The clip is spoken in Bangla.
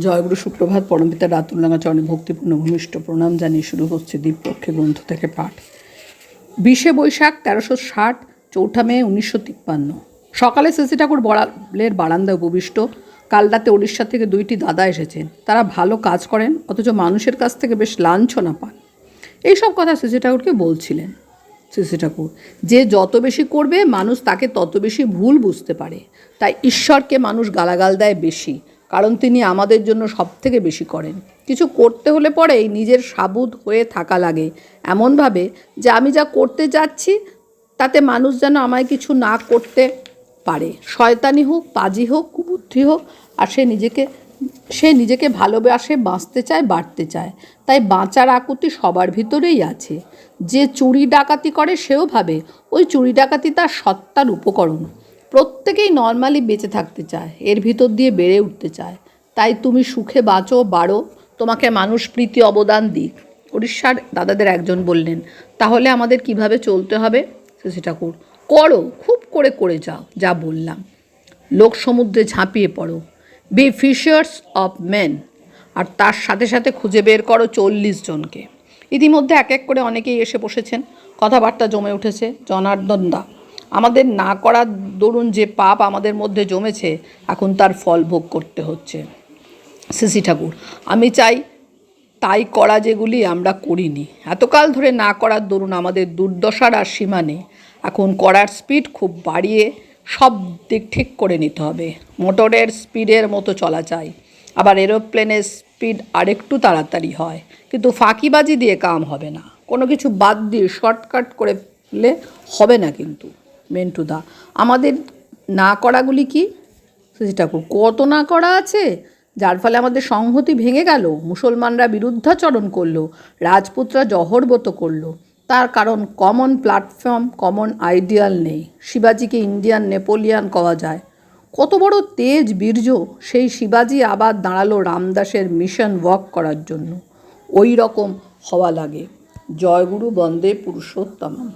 জয়গুরু সুপ্রভাত, পরমপিতা রাতুল্লাঙ্গা চরণে ভক্তিপূর্ণ ভূমিষ্ঠ প্রণাম জানিয়ে শুরু হচ্ছে দ্বীপপক্ষে গ্রন্থ থেকে পাঠ। বিশে বৈশাখ তেরোশো ষাট, চৌঠা মে উনিশশো তিপ্পান্ন। সকালে শশী ঠাকুর বড়ালের বারান্দায় উপবিষ্ট। কাল রাতে উড়িষ্যা থেকে দুইটি দাদা এসেছেন। তারা ভালো কাজ করেন, অথচ মানুষের কাছ থেকে বেশ লাঞ্ছনা পান। এইসব কথা শশী ঠাকুরকে বলছিলেন। শ্রী ঠাকুর, যে যত বেশি করবে, মানুষ তাকে তত বেশি ভুল বুঝতে পারে। তাই ঈশ্বরকে মানুষ গালাগাল দেয় বেশি। কারণ তিনি আমাদের জন্য সব থেকে বেশি করেন। কিছু করতে হলে পরেই নিজের সাবুদ হয়ে থাকা লাগে। এমনভাবে যে আমি যা করতে যাচ্ছি, তাতে মানুষ যেন আমায় কিছু না করতে পারে। শয়তানি হোক, পাজি হোক, কুবুদ্ধি হোক, আর সে নিজেকে সে নিজেকে ভালোবাসে, বাঁচতে চায়, বাড়তে চায়। তাই বাঁচার আকুতি সবার ভিতরেই আছে। যে চুরি ডাকাতি করে, সেও ভাবে, ওই চুরি ডাকাতি তার সত্তার উপকরণ। প্রত্যেকেই নর্মালি বেঁচে থাকতে চায়, এর ভিতর দিয়ে বেড়ে উঠতে চায়। তাই তুমি সুখে বাঁচো, বাড়ো, তোমাকে মানুষ প্রীতি অবদান দিক। উড়িষ্যার দাদাদের একজন বললেন, তাহলে আমাদের কীভাবে চলতে হবে? শশী ঠাকুর, করো, খুব করে করে যাও। যা বললাম। লোক সমুদ্রে ঝাঁপিয়ে পড়ো। বি ফিশার্স অফ মেন আর তার সাথে সাথে খুঁজে বের করো চল্লিশ জনকে। ইতিমধ্যে এক এক করে অনেকেই এসে বসেছেন। কথাবার্তা জমে উঠেছে। জনার্দন দা আমাদের না করার দরুন যে পাপ আমাদের মধ্যে জমেছে, এখন তার ফল ভোগ করতে হচ্ছে। সিসি ঠাকুর, আমি চাই তাই করা যেগুলি আমরা করিনি। এতকাল ধরে না করার দরুন আমাদের দুর্দশার আর সীমা নেই। এখন করার স্পিড খুব বাড়িয়ে সব দিক ঠিক করে নিতে হবে। মোটরের স্পিডের মতো চলা চাই। আবার এরোপ্লেনের স্পিড আরেকটু তাড়াতাড়ি হয়। কিন্তু ফাঁকিবাজি দিয়ে কাম হবে না। কোনো কিছু বাদ দিয়ে শর্টকাট করে হবে না কিন্তু। মেন্টুদা আমাদের না করাগুলি কি? শ্রী ঠাকুর, কত না করা আছে? যার ফলে আমাদের সংহতি ভেঙে গেল, মুসলমানরা বিরুদ্ধাচরণ করল, রাজপুতরা জহরবত করল। তার কারণ কমন প্ল্যাটফর্ম কমন আইডিয়াল নেই। শিবাজিকে ইন্ডিয়ান নেপোলিয়ান কওয়া যায়। কত বড় তেজ বীর্য সেই শিবাজি আবার দাঁড়াল রামদাসের মিশন ওয়ার্ক করার জন্য। ওই রকম হওয়া লাগে। জয়গুরু বন্দে পুরুষোত্তম